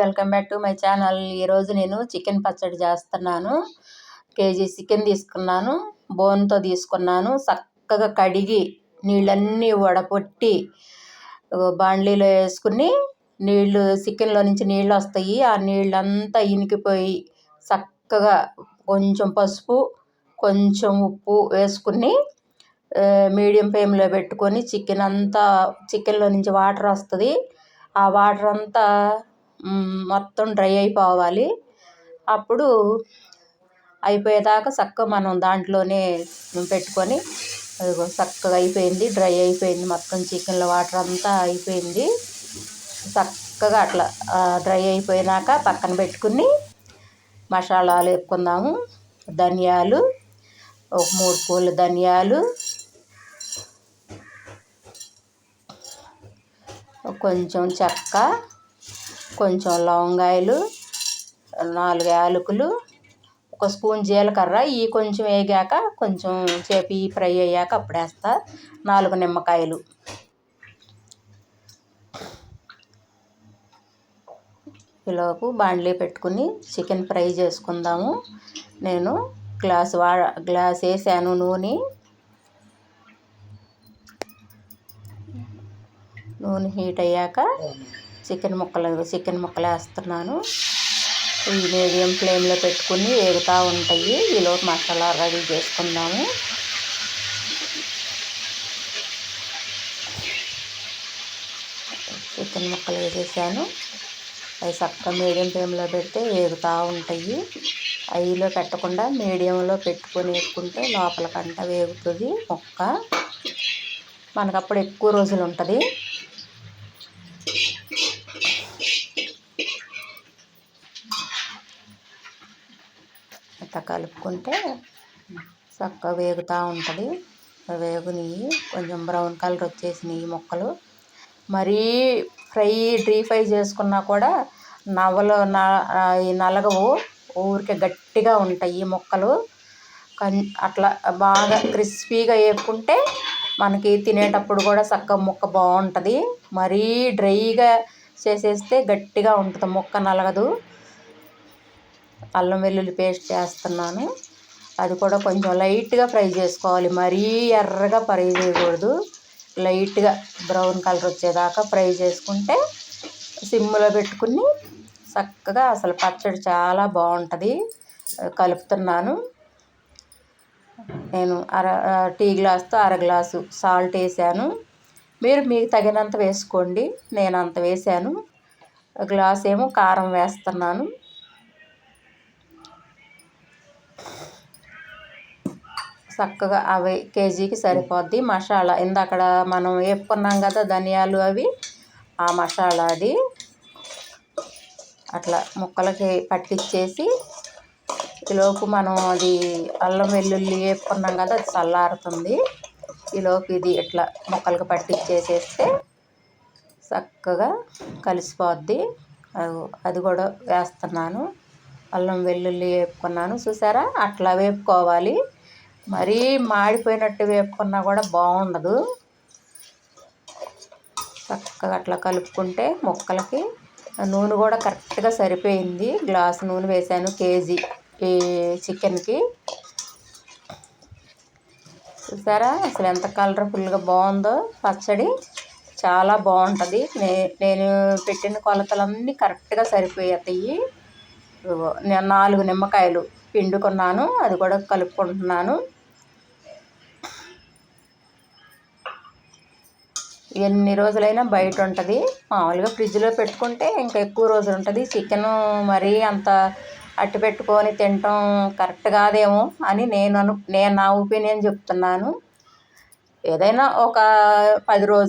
Welcome back to my channel. ఈరోజు నేను chicken పచ్చడి చేస్తున్నాను. కేజీ చికెన్ తీసుకున్నాను. బోన్తో తీసుకున్నాను. చక్కగా కడిగి నీళ్ళన్నీ వడపొట్టి బాండ్లీలో వేసుకుని నీళ్ళు చికెన్లో నుంచి నీళ్ళు వస్తాయి. ఆ నీళ్ళంతా ఇనికిపోయి చక్కగా కొంచెం పసుపు కొంచెం ఉప్పు వేసుకుని మీడియం ఫ్లేమ్లో పెట్టుకొని చికెన్ అంతా చికెన్లో నుంచి వాటర్ వస్తుంది. ఆ వాటర్ అంతా మొత్తం డ్రై అయిపోవాలి. అప్పుడు అయిపోయేదాకా చక్కగా మనం దాంట్లోనే పెట్టుకొని చక్కగా అయిపోయింది డ్రై అయిపోయింది మొత్తం చికెన్లో వాటర్ అంతా అయిపోయింది. చక్కగా అట్లా డ్రై అయిపోయినాక పక్కన పెట్టుకుని మసాలాలు వేసుకుందాము ధనియాలు ఒక మూడు పూల ధనియాలు కొంచెం చెక్క కొంచెం లవంగాయలు నాలుగు యాలకులు ఒక స్పూన్ జీలకర్ర ఇవి కొంచెం వేగాక కొంచెం చేపి ఇవి ఫ్రై అయ్యాక అప్పుడు వేస్తా నాలుగు నిమ్మకాయలు. ఈలోపు బాండ్లీ పెట్టుకుని చికెన్ ఫ్రై చేసుకుందాము. నేను గ్లాస్ వా గ్లాస్ వేసాను నూనె. నూనె హీట్ అయ్యాక చికెన్ ముక్కలు చికెన్ ముక్కలు వేస్తున్నాను. ఈ మీడియం ఫ్లేమ్లో పెట్టుకుని వేగుతూ ఉంటాయి. ఈలోపు మసాలా రెడీ చేసుకుందాము. చికెన్ ముక్కలు వేసేసాను. అవి చక్కగా మీడియం ఫ్లేమ్లో పెడితే వేగుతూ ఉంటాయి. అయిలో పెట్టకుండా మీడియంలో పెట్టుకొని వేసుకుంటే లోపలకంట వేగుతుంది ముక్క. మనకు అప్పుడు ఎక్కువ రోజులు ఉంటుంది. ఇట్లా కలుపుకుంటే చక్కగా వేగుతూ ఉంటుంది. వేగుని కొంచెం బ్రౌన్ కలర్ వచ్చేసినాయి ముక్కలు. మరీ ఫ్రై డ్రీ ఫ్రై చేసుకున్నా కూడా నవ్వలు నలగవు ఊరికే గట్టిగా ఉంటాయి ముక్కలు. అట్లా బాగా క్రిస్పీగా వేపుకుంటే మనకి తినేటప్పుడు కూడా చక్కగా ముక్క బాగుంటుంది. మరీ డ్రైగా చేసేస్తే గట్టిగా ఉంటుంది. ముక్క నలగదు. అల్లం వెల్లుల్లి పేస్ట్ చేస్తున్నాను. అది కూడా కొంచెం లైట్గా ఫ్రై చేసుకోవాలి. మరీ ఎర్రగా ఫ్రై చేయకూడదు లైట్గా బ్రౌన్ కలర్ వచ్చేదాకా ఫ్రై చేసుకుంటే సిమ్లో పెట్టుకుని చక్కగా అసలు పచ్చడి చాలా బాగుంటుంది. కలుపుతున్నాను. నేను అర టీ గ్లాస్తో అర గ్లాసు సాల్ట్ వేసాను. మీరు మీకు తగినంత వేసుకోండి. నేను అంత వేసాను. గ్లాస్ ఏమో కారం వేస్తున్నాను. చక్కగా అవి కేజీకి సరిపోద్ది. మసాలా ఇందాకడ మనం వేపుకున్నాం కదా ధనియాలు అవి ఆ మసాలా అది అట్లా ముక్కలకి పట్టించేసి ఈలోపు మనం అది అల్లం వెల్లుల్లి వేపుకున్నాం కదా అది చల్లారుతుంది. ఈలోపు ఇది ఇట్లా ముక్కలకి పట్టించేసేస్తే చక్కగా కలిసిపోద్ది. అది కూడా వేస్తున్నాను. అల్లం వెల్లుల్లి వేపుకున్నాను. చూసారా? అట్లా వేపుకోవాలి. మరీ మాడిపోయినట్టు వేపుకున్నా కూడా బాగుండదు. చక్కగా అట్లా కలుపుకుంటే ముక్కలకి నూనె కూడా కరెక్ట్గా సరిపోయింది. గ్లాస్ నూనె వేసాను కేజీ ఈ చికెన్కి. చూసారా? అసలు ఎంత కలర్ఫుల్గా బాగుందో. పచ్చడి చాలా బాగుంటుంది. నే నేను పెట్టిన కొలతలన్నీ కరెక్ట్గా సరిపోతాయి నేను నాలుగు నిమ్మకాయలు పిండుకున్నాను. అది కూడా కలుపుకుంటున్నాను. ఎన్ని రోజులైనా బయట ఉంటుంది మామూలుగా ఫ్రిడ్జ్లో పెట్టుకుంటే ఇంకా ఎక్కువ రోజులు ఉంటుంది చికెను మరీ అంత అట్టి పెట్టుకొని తినటం కరెక్ట్ కాదేమో అని నేను అను నేను నా ఒపీనియన్ చెప్తున్నాను. ఏదైనా ఒక పది రోజులు